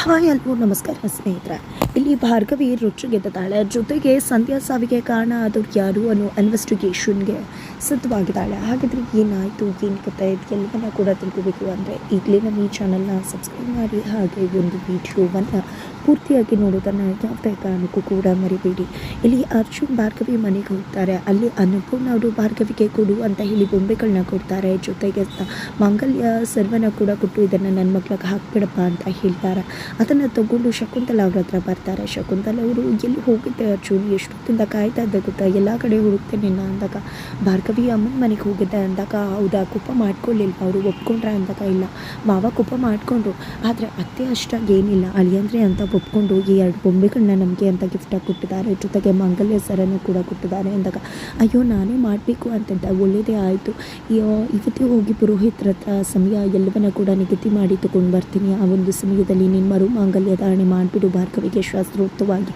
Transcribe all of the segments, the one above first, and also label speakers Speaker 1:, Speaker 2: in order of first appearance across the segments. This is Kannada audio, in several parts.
Speaker 1: ಹಾಯ್ ಅಲ್ವೋ ನಮಸ್ಕಾರ ಸ್ನೇಹಿತರೆ. ಇಲ್ಲಿ ಭಾರ್ಗವಿ ರುಚಿಗೆದ್ದಾಳೆ ಜೊತೆಗೆ ಸಂಧ್ಯಾ ಸಾವಿಗೆ ಕಾರಣ ಆದವ್ರು ಯಾರು ಅನ್ನೋ ಇನ್ವೆಸ್ಟಿಗೇಷನ್ಗೆ ಸಿದ್ಧವಾಗಿದ್ದಾಳೆ. ಹಾಗಿದ್ರೆ ಏನಾಯಿತು, ಏನು ಕತೆ ಎಲ್ಲವನ್ನ ಕೂಡ ತಿಳ್ಕೋಬೇಕು. ಅಂದರೆ ಈಗಲೇ ನಮ್ಮ ಈ ಚಾನಲ್ನ ಸಬ್ಸ್ಕ್ರೈಬ್ ಮಾಡಿ, ಹಾಗೆ ಒಂದು ವಿಡಿಯೋವನ್ನು ಪೂರ್ತಿಯಾಗಿ ನೋಡೋದನ್ನು ಯಾವುದೇ ಕಾರಣಕ್ಕೂ ಕೂಡ ಮರಿಬೇಡಿ. ಇಲ್ಲಿ ಅರ್ಜುನ್ ಭಾರ್ಗವಿ ಮನೆಗೆ ಹೋಗ್ತಾರೆ. ಅಲ್ಲಿ ಅನ್ನಪೂರ್ಣ ಅವರು ಭಾರ್ಗವಿಗೆ ಕೊಡು ಅಂತ ಹೇಳಿ ಬೊಂಬೆಗಳನ್ನ ಕೊಡ್ತಾರೆ. ಜೊತೆಗೆ ಮಂಗಲ್ಯ ಸರ್ವನ ಕೂಡ ಕೊಟ್ಟು ಇದನ್ನು ನನ್ನ ಮಕ್ಳಿಗೆ ಹಾಕ್ಬಿಡಪ್ಪ ಅಂತ ಹೇಳ್ತಾರೆ. ಅದನ್ನು ತಗೊಂಡು ಶಕುಂತಲ ಅವ್ರ ಹತ್ರ ಬರ್ತಾರೆ. ಶಕುಂತಲ ಅವರು, ಎಲ್ಲಿ ಹೋಗಿದ್ದೆ ಅರ್ಜುನ್? ಎಷ್ಟೊತ್ತಿಂದ ಕಾಯ್ತಾ ಇದ್ದೆ ಗೊತ್ತಾ? ಎಲ್ಲ ಕಡೆ ಹುಡುಕ್ತೇನೆ ನಾ ಅಂದಾಗ, ಭಾರ್ಗವಿ ಅಮ್ಮನ ಮನೆಗೆ ಹೋಗಿದ್ದೆ. ಅಂದಾಗ, ಹೌದಾ? ಕುಪ್ಪ ಮಾಡ್ಕೊಳ್ಳಿಲ್ಲ ಅವರು ಒಪ್ಕೊಂಡ್ರ? ಅಂದಾಗ, ಇಲ್ಲ. ಮಾವ ಕುಪ್ಪ ಮಾಡಿಕೊಂಡ್ರು. ಆದರೆ ಅತ್ತೆ ಅಷ್ಟಾಗಿ ಏನಿಲ್ಲ. ಅಳಿಯಂದ್ರೆ ಅಂತ ಒಪ್ಕೊಂಡು ಹೋಗಿ ಎರಡು ಬೊಂಬೆಗಳನ್ನ ನಮಗೆ ಅಂತ ಗಿಫ್ಟಾಗಿ ಕೊಟ್ಟಿದ್ದಾರೆ. ಜೊತೆಗೆ ಮಂಗಲ್ಯ ಸರನ್ನು ಕೂಡ ಕೊಟ್ಟಿದ್ದಾರೆ ಅಂದಾಗ, ಅಯ್ಯೋ, ನಾನೇ ಮಾಡಬೇಕು ಅಂತಂದ ಒಳ್ಳೆಯದೇ ಆಯಿತು. ಇವತ್ತೇ ಹೋಗಿ ಪುರೋಹಿತರ ಹತ್ರ ಸಮಯ ಎಲ್ಲವನ್ನ ಕೂಡ ನಿಗದಿ ಮಾಡಿ ತಗೊಂಡು ಬರ್ತೀನಿ. ಆ ಒಂದು ಸಮಯದಲ್ಲಿ ನಿನ್ನ ಮರು ಮಾಂಗಲ್ಯ ಧಾರಣೆ ಮಾಡಿಬಿಡು ಭಾರ್ಗವಿಗೆ ಶಾಸ್ತ್ರೋಕ್ತವಾಗಿ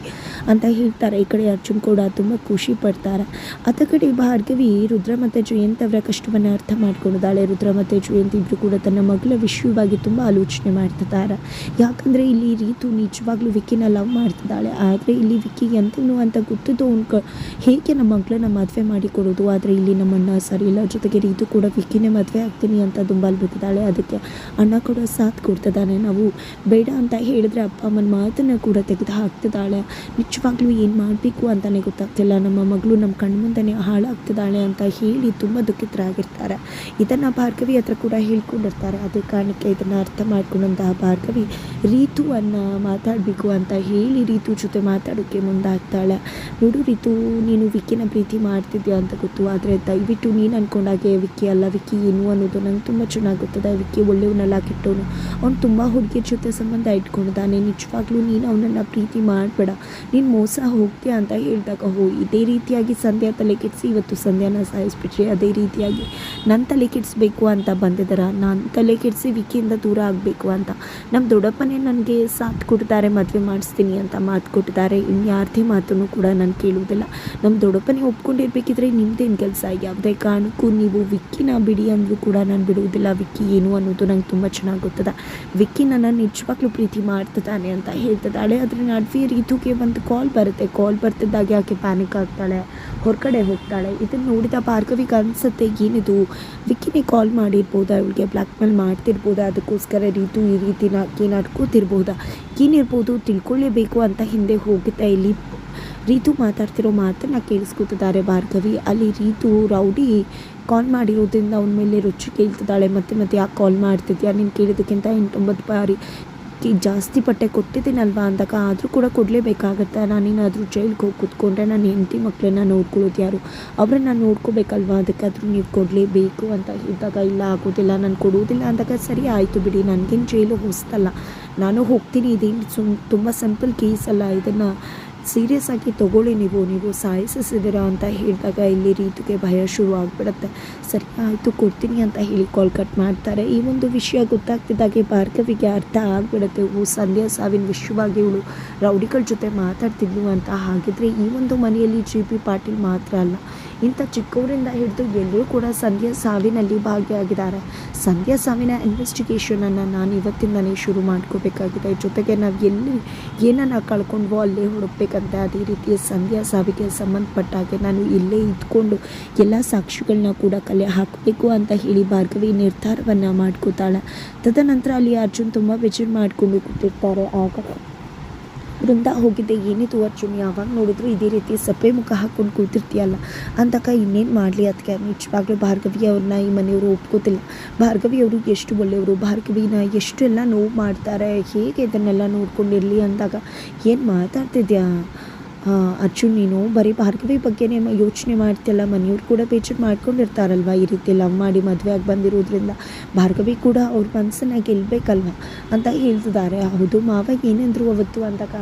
Speaker 1: ಅಂತ ಹೇಳ್ತಾರೆ. ಈ ಕಡೆ ಅರ್ಜುನ್ ಕೂಡ ತುಂಬ ಖುಷಿ ಪಡ್ತಾರೆ. ಅದ ಕಡೆ ಭಾರ್ಗವಿ ರುದ್ರ ಮತ್ತು ಜಯಂತ್ ಅವರ ಕಷ್ಟವನ್ನು ಅರ್ಥ ಮಾಡ್ಕೊಂಡಿದ್ದಾಳೆ. ರುದ್ರ ಮತ್ತು ಜಯಂತ್ ಇಬ್ಬರು ಕೂಡ ತನ್ನ ಮಗಳ ವಿಷಯವಾಗಿ ತುಂಬ ಆಲೋಚನೆ ಮಾಡ್ತಿದ್ದಾರೆ. ಯಾಕಂದರೆ ಇಲ್ಲಿ ರೀತು ನಿಜವಾಗ್ಲೂ ವಿಕ್ಕಿನ ಲವ್ ಮಾಡ್ತಿದ್ದಾಳೆ. ಆದರೆ ಇಲ್ಲಿ ವಿಕ್ಕಿಗೆ ಎಂತನು ಅಂತ ಗೊತ್ತಿದ್ದು ಅವ್ನು ಕ ಹೇಗೆ ನಮ್ಮ ಮಗಳನ್ನ ಮದುವೆ ಮಾಡಿ ಕೊಡೋದು? ಆದರೆ ಇಲ್ಲಿ ನಮ್ಮ ಅಣ್ಣ ಸರಿ ಇಲ್ಲ. ಜೊತೆಗೆ ರೀತು ಕೂಡ ವಿಕ್ಕಿನೇ ಮದುವೆ ಆಗ್ತೀನಿ ಅಂತ ದುಂಬಾಲ್ ಬಿಟ್ಟಿದ್ದಾಳೆ. ಅದಕ್ಕೆ ಅಣ್ಣ ಕೂಡ ಸಾಥ್ ಕೊಡ್ತಿದ್ದಾನೆ. ನಾವು ಬೇಡ ಅಂತ ಹೇಳಿದ್ರೆ ಅಪ್ಪ ಅಮ್ಮನ ಮಾತನ್ನು ಕೂಡ ತೆಗೆದು ಹಾಕ್ತಿದ್ದಾಳೆ. ನಿಜವಾಗ್ಲೂ ಏನು ಮಾಡಬೇಕು ಅಂತಲೇ ಗೊತ್ತಾಗ್ತಿಲ್ಲ. ನಮ್ಮ ಮಗಳು ನಮ್ಮ ಕಣ್ಮುಂದನೇ ಹಾಳಾಗ್ತಿದ್ದಾಳೆ ಅಂತ ಹೇಳಿ ತುಂಬ ದುಃಖಿತರಾಗಿರ್ತಾರೆ ಇದನ್ನು ಭಾರ್ಗವಿ ಹತ್ರ ಕೂಡ ಹೇಳ್ಕೊಂಡಿರ್ತಾರೆ. ಅದೇ ಕಾರಣಕ್ಕೆ ಇದನ್ನು ಅರ್ಥ ಮಾಡ್ಕೊಂಡಂತಹ ಭಾರ್ಗವಿ ರೀತುವನ್ನು ಮಾತಾಡಬೇಕು ಅಂತ ಹೇಳಿ ರೀತು ಜೊತೆ ಮಾತಾಡೋಕ್ಕೆ ಮುಂದಾಗ್ತಾಳೆ. ನೋಡು ರೀತು, ನೀನು ವಿಕ್ಕಿನ ಪ್ರೀತಿ ಮಾಡ್ತಿದ್ಯಾ ಅಂತ ಗೊತ್ತು. ಆದರೆ ದಯವಿಟ್ಟು ನೀನು ಅಂದ್ಕೊಂಡಾಗೆ ವಿಕ್ಕಿ ಅಲ್ಲ. ವಿಕ್ಕಿ ಏನು ಅನ್ನೋದು ನಂಗೆ ತುಂಬ ಚೆನ್ನಾಗಿ ಗೊತ್ತದೆ ವಿಕ್ಕಿ ಒಳ್ಳೆಯವನ್ನೆಲ್ಲ ಕೆಟ್ಟವನು. ಅವ್ನು ತುಂಬ ಹುಡುಗಿಯ ಜೊತೆ ಸಂಬಂಧ ಇಟ್ಕೊಂಡಿದ್ದಾನೆ. ನಿಜವಾಗ್ಲೂ ನೀನು ಅವನನ್ನು ಪ್ರೀತಿ ಮಾಡಬೇಡ. ನೀನು ಮೋಸ ಹೋಗ್ತೀಯ ಅಂತ ಹೇಳಿದಾಗ ಹೋ ಇದೇ ರೀತಿಯಾಗಿ ಸಂಧ್ಯಾ ತಲೆ ಕೆಡಿಸಿ ಇವತ್ತು ಸಂಧ್ಯಾನ ಸಾಯಿಸ್ಬಿಟ್ರಿ ಅದೇ ರೀತಿಯಾಗಿ ನನ್ನ ತಲೆ ಕೆಡಿಸ್ಬೇಕು ಅಂತ ಬಂದಿದ್ದಾರ? ನಾನು ತಲೆ ಕೆಡಿಸಿ ವಿಕ್ಕಿಯಿಂದ ದೂರ ಆಗಬೇಕು ಅಂತ. ನಮ್ಮ ದೊಡ್ಡಪ್ಪನೇ ನನಗೆ ಸಾಥ್ ಕೊಡ್ತಾರೆ. ಮದುವೆ ಮಾಡಿಸ್ತೀನಿ ಅಂತ ಮಾತು ಕೊಟ್ಟಿದ್ದಾರೆ. ಇನ್ಯಾರ್ದೇ ಮಾತನ್ನು ಕೂಡ ನಾನು ಕೇಳುವುದಿಲ್ಲ. ನಮ್ಮ ದೊಡ್ಡಪ್ಪನೇ ಒಪ್ಕೊಂಡಿರ್ಬೇಕಿದ್ರೆ ನಿಮ್ಮದೇನು ಕೆಲಸ? ಯಾವುದೇ ಕಾರಣಕ್ಕೂ ನೀವು ವಿಕ್ಕಿನ ಬಿಡಿ ಅಂದರೂ ಕೂಡ ನಾನು ಬಿಡುವುದಿಲ್ಲ. ವಿಕ್ಕಿ ಏನು ಅನ್ನೋದು ನಂಗೆ ತುಂಬ ಚೆನ್ನಾಗಿ ಗೊತ್ತದ. ವಿಕ್ಕಿ ನನ್ನ ನಿಜವಾಗ್ಲೂ ಪ್ರೀತಿ ಮಾಡ್ತಿದ್ದಾನೆ ಅಂತ ಹೇಳ್ತಿದ್ದಾಳೆ. ಅದರ ನಡುವೆ ರೀತುಗೆ ಒಂದು ಕಾಲ್ ಬರುತ್ತೆ. ಕಾಲ್ ಬರ್ತಿದ್ದಾಗೆ ಆಕೆ ಪ್ಯಾನಿಕ್ ಆಗ್ತಾಳೆ. ಹೊರಗಡೆ ಹೋಗ್ತಾಳೆ. ಇದನ್ನು ನೋಡಿದ ಭಾರ್ಗವಿಗೆ ಅನಿಸುತ್ತೆ, ಏನಿದು? ವಿಕ್ಕಿನೇ ಕಾಲ್ ಮಾಡಿರ್ಬೋದಾ? ಇವಳಿಗೆ ಬ್ಲ್ಯಾಕ್ ಮೇಲ್ ಮಾಡ್ತಿರ್ಬೋದಾ? ಅದಕ್ಕೋಸ್ಕರ ರೀತು ಈ ರೀತಿ ನಾಕಿ ನಡ್ಕೋತಿರ್ಬೋದಾ ಏನಿರ್ಬೋದು ತಿಳ್ಕೊಳ್ಳೇಬೇಕು ಅಂತ ಹಿಂದೆ ಹೋಗುತ್ತೆ ಇಲ್ಲಿ. ರೀತು ಮಾತಾಡ್ತಿರೋ ಮಾತನ್ನು ಕೇಳಿಸ್ಕೊತಿದ್ದಾರೆ ಭಾರ್ಗವಿ. ಅಲ್ಲಿ ರೀತು ರೌಡಿ ಕಾಲ್ ಮಾಡಿರೋದ್ರಿಂದ ಅವನ ಮೇಲೆ ರುಚಿ ಕೇಳ್ತಿದ್ದಾಳೆ. ಮತ್ತೆ ಮತ್ತೆ ಯಾಕೆ ಕಾಲ್ ಮಾಡ್ತಿದ್ಯಾ? ನೀನು ಕೇಳಿದ್ದಕ್ಕಿಂತ ಎಂಟೊಂಬತ್ತು ಬಾರಿ ಜಾಸ್ತಿ ಪಟ್ಟೆ ಕೊಟ್ಟಿದ್ದೀನಲ್ವಾ? ಅಂದಾಗ ಆದರೂ ಕೂಡ ಕೊಡಲೇಬೇಕಾಗತ್ತೆ? ನಾನೇನಾದರೂ ಜೈಲಿಗೆ ಹೋಗಿ ಕೂತ್ಕೊಂಡ್ರೆ ನಾನು ಹೆಂಡತಿ ಮಕ್ಕಳನ್ನ ನೋಡ್ಕೊಳ್ಳೋದು ಯಾರು? ಅವರನ್ನ ನೋಡ್ಕೋಬೇಕಲ್ವಾ? ಅದಕ್ಕಾದ್ರೂ ನೀವು ಕೊಡಲೇಬೇಕು ಅಂತ ಇದ್ದಾಗ ಇಲ್ಲ, ಆಗೋದಿಲ್ಲ, ನಾನು ಕೊಡುವುದಿಲ್ಲ ಅಂದಾಗ ಸರಿ ಆಯಿತು ಬಿಡಿ, ನನಗೇನು ಜೈಲು ಹೊಸ್ತಲ್ಲ. ನಾನು ಹೋಗ್ತೀನಿ, ಇದೇನು ಸುಮ್ ತುಂಬ ಸಿಂಪಲ್ ಕೇಸ್ ಅಲ್ಲ ಇದನ್ನು. ಸೀರಿಯಸ್ ಆಗಿ ತಗೊಳ್ಳಿ ನೀವು ನೀವು ಸಾಯಿಸಿದ್ದೀರಾ ಅಂತ ಹೇಳಿದಾಗ ಇಲ್ಲಿ ರೀತಿಗೆ ಭಯ ಶುರು ಆಗಿಬಿಡುತ್ತೆ. ಸರಿ, ಆಯಿತು, ಕೊಡ್ತೀನಿ ಅಂತ ಹೇಳಿ ಕಾಲ್ ಕಟ್ ಮಾಡ್ತಾರೆ. ಈ ಒಂದು ವಿಷಯ ಗೊತ್ತಾಗ್ತಿದ್ದಾಗೆ ಭಾರ್ಗವಿಗೆ ಅರ್ಥ ಆಗಿಬಿಡುತ್ತೆ. ಓ, ಸಂಧ್ಯಾ ಸಾವಿನ ವಿಷಯವಾಗಿ ಇವಳು ರೌಡಿಗಳ ಜೊತೆ ಮಾತಾಡ್ತಿದ್ಲು ಅಂತ. ಹಾಗಿದ್ರೆ ಈ ಒಂದು ಮನೆಯಲ್ಲಿ ಜಿ ಪಿ ಪಾಟೀಲ್ ಮಾತ್ರ ಅಲ್ಲ, ಇಂಥ ಚಿಕ್ಕವರಿಂದ ಹಿಡಿದು ಎಲ್ಲರೂ ಕೂಡ ಸಂಧ್ಯಾ ಸಾವಿನಲ್ಲಿ ಭಾಗಿಯಾಗಿದ್ದಾರೆ. ಸಂಧ್ಯಾ ಸಾವಿನ ಇನ್ವೆಸ್ಟಿಗೇಷನನ್ನು ನಾನು ಇವತ್ತಿಂದನೇ ಶುರು ಮಾಡ್ಕೋಬೇಕಾಗಿದೆ. ಜೊತೆಗೆ ನಾವು ಎಲ್ಲಿ ಏನನ್ನು ಕಳ್ಕೊಂಡ್ವೋ ಅಲ್ಲೇ ಹುಡುಕ್ಬೇಕಂತೆ ಅದೇ ರೀತಿ ಸಂಧ್ಯಾ ಸಾವಿಗೆ ಸಂಬಂಧಪಟ್ಟ ಹಾಗೆ ನಾನು ಇಲ್ಲೇ ಇದ್ಕೊಂಡು ಎಲ್ಲ ಸಾಕ್ಷಿಗಳನ್ನ ಕೂಡ ಕಲೆ ಹಾಕಬೇಕು ಅಂತ ಹೇಳಿ ಭಾರ್ಗವಿ ನಿರ್ಧಾರವನ್ನು ಮಾಡ್ಕೋತಾಳೆ. ತದನಂತರ ಅಲ್ಲಿ ಅರ್ಜುನ್ ತುಂಬ ಬೇಜಾರು ಮಾಡಿಕೊಂಡು ಕೂತಿರ್ತಾರೆ. ಆಗ ಬೃಂದ ಹೋಗಿದ್ದೆ ಏನಿತ್ತು ಅರ್ಜುನ್, ಯಾವಾಗ ನೋಡಿದ್ರು ಇದೇ ರೀತಿ ಸಪ್ಪೆ ಮುಖ ಹಾಕೊಂಡು ಕೂತಿರ್ತೀಯಲ್ಲ ಅಂತಕ್ಕ ಇನ್ನೇನು ಮಾಡಲಿ ಅದಕ್ಕೆ ನಿಜವಾಗ್ಲೂ ಭಾರ್ಗವಿ ಅವ್ರನ್ನ ಈ ಮನೆಯವರು ಒಪ್ಕೋತಿಲ್ಲ. ಭಾರ್ಗವಿ ಅವರು ಎಷ್ಟು ಒಳ್ಳೆಯವರು, ಭಾರ್ಗವಿನ ಎಷ್ಟೆಲ್ಲ ನೋವು ಮಾಡ್ತಾರೆ, ಹೇಗೆ ಇದನ್ನೆಲ್ಲ ನೋಡ್ಕೊಂಡಿರಲಿ ಅಂದಾಗ ಏನು ಮಾತಾಡ್ತಿದ್ಯಾ? ಅರ್ಜುನ್, ನೀನು ಬರೀ ಭಾರ್ಗವಿ ಬಗ್ಗೆನೇ ಯೋಚನೆ ಮಾಡ್ತಿಲ್ಲ ಮನೆಯವ್ರು ಕೂಡ ಬೇಜಾರು ಮಾಡ್ಕೊಂಡಿರ್ತಾರಲ್ವ ಈ ರೀತಿ ಲವ್ ಮಾಡಿ ಮದುವೆ ಆಗಿ ಬಂದಿರೋದ್ರಿಂದ? ಭಾರ್ಗವಿ ಕೂಡ ಅವ್ರ ಮನಸ್ಸನ್ನ ಗೆಲ್ಲಬೇಕಲ್ವ ಅಂತ ಹೇಳ್ತಿದ್ದಾರೆ. ಹೌದು ಮಾವ, ಏನಂದ್ರು ಅವತ್ತು ಅಂದಾಗ,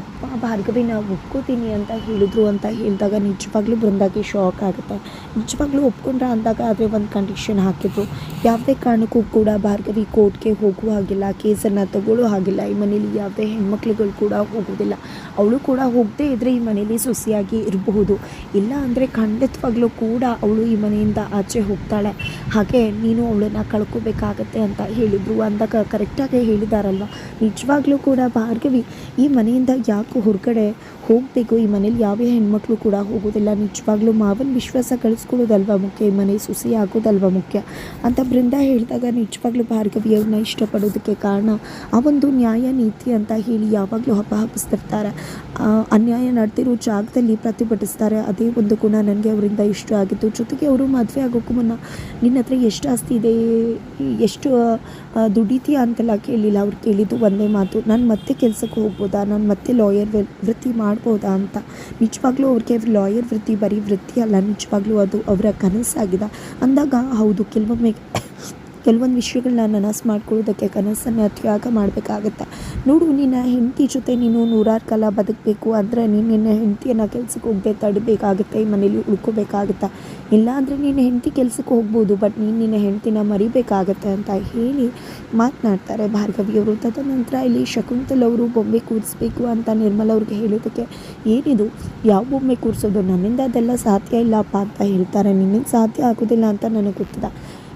Speaker 1: ಅಪ್ಪ, ಭಾರ್ಗವಿ, ನಾವು ಒಪ್ಕೋತೀನಿ ಅಂತ ಹೇಳಿದ್ರು ಅಂತ ಹೇಳಿದಾಗ ನಿಜವಾಗ್ಲೂ ಬೃಂದಾಗಿ ಶಾಕ್ ಆಗುತ್ತೆ. ನಿಜವಾಗ್ಲೂ ಒಪ್ಕೊಂಡ್ರ ಅಂದಾಗ ಆದರೆ ಒಂದು ಕಂಡೀಷನ್ ಹಾಕಿದ್ರು. ಯಾವುದೇ ಕಾರಣಕ್ಕೂ ಕೂಡ ಭಾರ್ಗವಿ ಕೋರ್ಟ್ಗೆ ಹೋಗುವ ಹಾಗಿಲ್ಲ ಕೇಸನ್ನು ತಗೊಳ್ಳೋ ಹಾಗಿಲ್ಲ. ಈ ಮನೇಲಿ ಯಾವುದೇ ಹೆಣ್ಮಕ್ಳುಗಳು ಕೂಡ ಹೋಗೋದಿಲ್ಲ. ಅವಳು ಕೂಡ ಹೋಗದೇ ಇದ್ದರೆ ಈ ಮನೇಲಿ ಸೊಸೆಯಾಗಿ ಇರಬಹುದು. ಇಲ್ಲ ಅಂದರೆ ಖಂಡಿತವಾಗ್ಲೂ ಕೂಡ ಅವಳು ಈ ಮನೆಯಿಂದ ಆಚೆ ಹೋಗ್ತಾಳೆ. ಹಾಗೆ ನೀನು ಅವಳನ್ನು ಕಳ್ಕೋಬೇಕಾಗತ್ತೆ ಅಂತ ಹೇಳಿದರು. ಅಂದಾಗ ಕರೆಕ್ಟಾಗಿ ಹೇಳಿದಾರಲ್ವ? ನಿಜವಾಗ್ಲೂ ಕೂಡ ಭಾರ್ಗವಿ, ಈ ಮನೆಯಿಂದ ಯಾಕೆ ಹೊರಗಡೆ ಹೋಗಬೇಕು. ಈ ಮನೇಲಿ ಯಾವ್ಯಾವ ಹೆಣ್ಮಕ್ಳು ಕೂಡ ಹೋಗೋದಿಲ್ಲ. ನಿಜವಾಗ್ಲೂ ಮಾವನ ವಿಶ್ವಾಸ ಕಳಿಸ್ಕೊಳ್ಳೋದಲ್ವ ಮುಖ್ಯ? ಈ ಮನೆ ಸುಸಿ ಆಗೋದಲ್ವ ಮುಖ್ಯ? ಅಂತ ಬೃಂದ ಹೇಳಿದಾಗ ನಿಜವಾಗ್ಲೂ ಭಾರ್ಗವಿಯವ್ರನ್ನ ಇಷ್ಟಪಡೋದಕ್ಕೆ ಕಾರಣ ಆ ಒಂದು ನ್ಯಾಯ ನೀತಿ ಅಂತ ಹೇಳಿ ಯಾವಾಗಲೂ ಹಬ್ಬ ಹಬ್ಬಿಸ್ತಿರ್ತಾರೆ. ಅನ್ಯಾಯ ನಡೆದಿರೋ ಜಾಗದಲ್ಲಿ ಪ್ರತಿಭಟಿಸ್ತಾರೆ. ಅದೇ ಒಂದು ಗುಣ ನನಗೆ ಅವರಿಂದ ಇಷ್ಟ ಆಗಿತ್ತು ಜೊತೆಗೆ ಅವರು ಮದುವೆ ಆಗೋಕ್ಕೂ ಮುನ್ನ ನಿನ್ನ ಹತ್ರ ಎಷ್ಟು ಆಸ್ತಿ ಇದೆ? ಎಷ್ಟು ದುಡಿತೀಯಾ ಅಂತೆಲ್ಲ ಕೇಳಿಲ್ಲ ಅವ್ರು ಕೇಳಿದ್ದು ಒಂದೇ ಮಾತು. ನಾನು ಮತ್ತೆ ಕೆಲಸಕ್ಕೆ ಹೋಗ್ಬೋದಾ? ನಾನು ಮತ್ತೆ ಲಾಯರ್ ವೃತ್ತಿ ಮಾಡ್ಬೋದಾ ಅಂತ. ನಿಜವಾಗ್ಲೂ ಅವ್ರಿಗೆ ಲಾಯರ್ ವೃತ್ತಿ, ಬರೀ ವೃತ್ತಿ ಅಲ್ಲ ನಿಜವಾಗ್ಲೂ ಅದು ಅವರ ಕನಸಾಗಿದೆ. ಅಂದಾಗ ಹೌದು, ಕೆಲವೊಮ್ಮೆ ಕೆಲವೊಂದು ವಿಷಯಗಳನ್ನ ನನಸು ಮಾಡ್ಕೊಳ್ಳೋದಕ್ಕೆ ಕನಸನ್ನು ತ್ಯಾಗ ಮಾಡಬೇಕಾಗತ್ತೆ. ನೋಡು, ನಿನ್ನ ಹೆಂಡತಿ ಜೊತೆ ನೀನು ನೂರಾರು ಕಾಲ ಬದುಕಬೇಕು ಅಂದರೆ ನೀನು ನಿನ್ನ ಹೆಂಡತಿಯನ್ನು ಕೆಲ್ಸಕ್ಕೆ ಹೋಗದೆ ತಡಬೇಕಾಗುತ್ತೆ, ಈ ಮನೇಲಿ ಉಳ್ಕೋಬೇಕಾಗತ್ತೆ. ಇಲ್ಲಾಂದರೆ ನಿನ್ನ ಹೆಂಡತಿ ಕೆಲಸಕ್ಕೆ ಹೋಗ್ಬೋದು ಬಟ್ ನೀನು ನಿನ್ನ ಹೆಂಡತಿನ ಮರಿಬೇಕಾಗತ್ತೆ ಅಂತ ಹೇಳಿ ಮಾತನಾಡ್ತಾರೆ ಭಾರ್ಗವಿಯವರು ತದನಂತರ ಇಲ್ಲಿ ಶಕುಂತಲ್ ಅವರು ಬೊಂಬೆ ಕೂರಿಸ್ಬೇಕು ಅಂತ ನಿರ್ಮಲ ಅವ್ರಿಗೆ ಹೇಳೋದಕ್ಕೆ ಏನಿದು? ಯಾವ ಬೊಂಬೆ ಕೂರಿಸೋದು? ನನ್ನಿಂದ ಅದೆಲ್ಲ ಸಾಧ್ಯ ಇಲ್ಲಪ್ಪ ಅಂತ ಹೇಳ್ತಾರೆ. ನಿನ್ನಿಂದ ಸಾಧ್ಯ ಆಗೋದಿಲ್ಲ ಅಂತ ನನಗೆ ಗೊತ್ತಿದೆ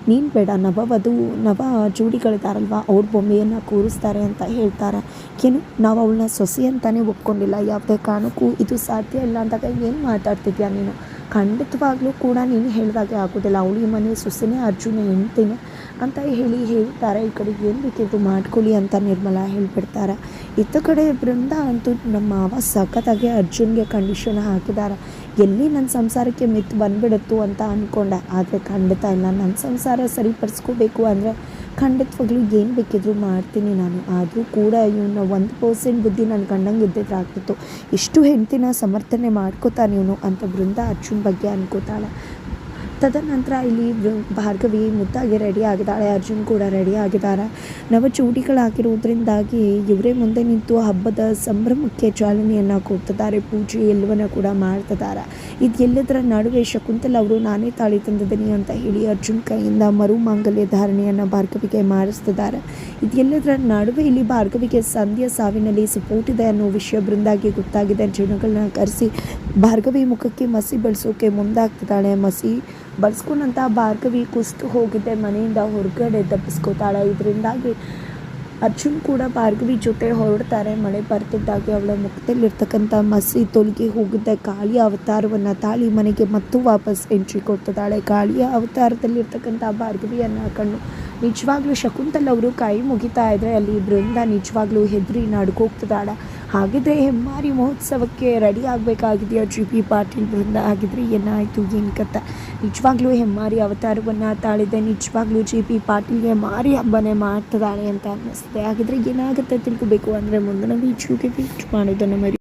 Speaker 1: ನೀನು ಬೇಡ ನವವಧು ನವ ಜೋಡಿಗಳಿದಾರಲ್ವ? ಅವ್ರ ಬೊಂಬೆಯನ್ನು ಕೂರಿಸ್ತಾರೆ ಅಂತ ಹೇಳ್ತಾರೆ. ಏನು, ನಾವು ಅವಳನ್ನ ಸೊಸೆ ಅಂತಲೇ ಒಪ್ಕೊಂಡಿಲ್ಲ. ಯಾವುದೇ ಕಾರಣಕ್ಕೂ ಇದು ಸಾಧ್ಯ ಇಲ್ಲ ಅಂದಾಗ ಏನು ಮಾತಾಡ್ತಿದ್ಯಾ ನೀನು? ಖಂಡಿತವಾಗ್ಲೂ ಕೂಡ ನೀನು ಹೇಳಿದಾಗೆ ಆಗೋದಿಲ್ಲ. ಅವಳಿ ಮನೆ ಸೊಸೆನೇ, ಅರ್ಜುನ ಹೆಣ್ತೇನೆ ಅಂತ ಹೇಳಿ ಹೇಳ್ತಾರೆ. ಈ ಕಡೆ ಏನು ಬೇಕಿದ್ರು ಮಾಡ್ಕೊಳ್ಳಿ ಅಂತ ನಿರ್ಮಲ ಹೇಳಿಬಿಡ್ತಾರೆ. ಇತ್ತ ಕಡೆ ಬೃಂದ ಅಂತೂ ನಮ್ಮ ಮಾವ ಸಖತ್ತಾಗಿ ಅರ್ಜುನ್ಗೆ ಕಂಡೀಷನ್ ಹಾಕಿದ್ದಾರೆ ಎಲ್ಲಿ ನನ್ನ ಸಂಸಾರಕ್ಕೆ ಮಿತ್ ಬಂದ್ಬಿಡುತ್ತು ಅಂತ ಅಂದ್ಕೊಂಡೆ ಆದರೆ ಖಂಡಿತ ಇಲ್ಲ. ನನ್ನ ಸಂಸಾರ ಸರಿಪಡಿಸ್ಕೋಬೇಕು ಅಂದರೆ ಖಂಡಿತವಾಗ್ಲೂ ಏನು ಬೇಕಿದ್ರು ಮಾಡ್ತೀನಿ ನಾನು. ಆದರೂ ಕೂಡ ಇವನ ಒಂದು ಪರ್ಸೆಂಟ್ ಬುದ್ಧಿ ನನ್ನ ಗಂಡಂಗೆ ಇದ್ದಿದ್ರೆ ಆಗ್ತಿತ್ತು ಎಷ್ಟು ಹೆಂಡ್ತಿನ ಸಮರ್ಥನೆ ಮಾಡ್ಕೋತಾನೆ ಇವನು ಅಂತ ಬೃಂದ ಅರ್ಜುನ್ ಬಗ್ಗೆ ಅನ್ಕೋತಾಳೆ. ತದನಂತರ ಇಲ್ಲಿ ಭಾರ್ಗವಿ ಮುದ್ದಾಗಿ ರೆಡಿ ಆಗಿದ್ದಾಳೆ, ಅರ್ಜುನ್ ಕೂಡ ರೆಡಿ ಆಗಿದ್ದಾರೆ. ನವ ಚೂಟಿಗಳಾಗಿರುವುದರಿಂದಾಗಿ ಇವರೇ ಮುಂದೆ ನಿಂತು ಹಬ್ಬದ ಸಂಭ್ರಮಕ್ಕೆ ಚಾಲನೆಯನ್ನು ಕೊಡ್ತಿದ್ದಾರೆ. ಪೂಜೆ ಎಲ್ಲವನ್ನು ಕೂಡ ಮಾಡ್ತಿದ್ದಾರೆ. ಇದು ಎಲ್ಲದರ ನಡುವೆ ಶಕುಂತಲ ಅವರು, ನಾನೇ ತಾಳಿ ತಂದಿದ್ದೀನಿ ಅಂತ ಹೇಳಿ ಅರ್ಜುನ್ ಕೈಯಿಂದ ಮರು ಮಾಂಗಲ್ಯ ಧಾರಣೆಯನ್ನು ಭಾರ್ಗವಿಗೆ ಮಾಡಿಸ್ತಿದ್ದಾರೆ. ಇದೆಲ್ಲದರ ನಡುವೆ ಇಲ್ಲಿ ಭಾರ್ಗವಿಗೆ ಸಂಧ್ಯ ಸಾವಿನಲ್ಲಿ ಸಪೋರ್ಟ್ ಇದೆ ಅನ್ನೋ ವಿಷಯ ಬೃಂದಾಗಿ ಗೊತ್ತಾಗಿದೆ ಜನಗಳನ್ನ ಕರೆಸಿ ಭಾರ್ಗವಿ ಮುಖಕ್ಕೆ ಮಸಿ ಬಳಸೋಕೆ ಮುಂದಾಗ್ತಿದ್ದಾಳೆ. ಮಸಿ ಬಳಸ್ಕೊಂಡಂಥ ಭಾರ್ಗವಿ ಕುಸ್ತು ಹೋಗಿದ್ದೆ ಮನೆಯಿಂದ ಹೊರಗಡೆ ತಪ್ಪಿಸ್ಕೋತಾಳೆ. ಇದರಿಂದಾಗಿ ಅರ್ಜುನ್ ಕೂಡ ಭಾರ್ಗವಿ ಜೊತೆ ಹೊರಡ್ತಾರೆ. ಮಳೆ ಬರ್ತಿದ್ದಾಗೆ ಅವಳ ಮುಖದಲ್ಲಿರ್ತಕ್ಕಂಥ ಮಸಿ ತೊಲಗಿ ಹೋಗಿದ್ದ ಕಾಳಿಯ ಅವತಾರವನ್ನು ತಾಳಿ ಮನೆಗೆ ಮತ್ತು ವಾಪಸ್ ಎಂಟ್ರಿ ಕೊಡ್ತಿದ್ದಾಳೆ. ಕಾಳಿಯ ಅವತಾರದಲ್ಲಿರ್ತಕ್ಕಂಥ ಭಾರ್ಗವಿಯನ್ನು ಕಣ್ಣು ನಿಜವಾಗ್ಲೂ ಶಕುಂತಲ್ ಅವರು ಕೈ ಮುಗಿತಾ ಇದ್ರೆ ಅಲ್ಲಿ ಬೃಂದ ನಿಜವಾಗ್ಲೂ ಹೆದರಿ ನಡ್ಕೋಗ್ತಿದ್ದಾಳೆ. ಹಾಗಿದ್ರೆ ಹೆಮ್ಮಾರಿ ಮಹೋತ್ಸವಕ್ಕೆ ರೆಡಿ ಆಗಬೇಕಾಗಿದೆಯಾ? ಜಿ ಪಿ ಪಾಟೀಲ್ ಬೃಂದ ಆಗಿದ್ರೆ ಏನಾಯಿತು, ಏನು ಕತೆ? ನಿಜವಾಗ್ಲೂ ಹೆಮ್ಮಾರಿ ಅವತಾರವನ್ನು ತಾಳಿದೆ, ನಿಜವಾಗ್ಲೂ ಜಿ ಪಿ ಪಾಟೀಲ್ಗೆ ಮಾರಿ ಹಬ್ಬನೇ ಮಾಡ್ತಿದ್ದಾಳೆ ಅಂತ ಅನ್ನಿಸ್ತದೆ. ಹಾಗಿದ್ರೆ ಏನಾಗುತ್ತೆ ತಿಳ್ಕೊಬೇಕು ಅಂದರೆ ಮುಂದಿನ ವೀಡಿಯೋಗೆ ವೀಟ್ ಮಾಡೋದನ್ನು ಮರಿ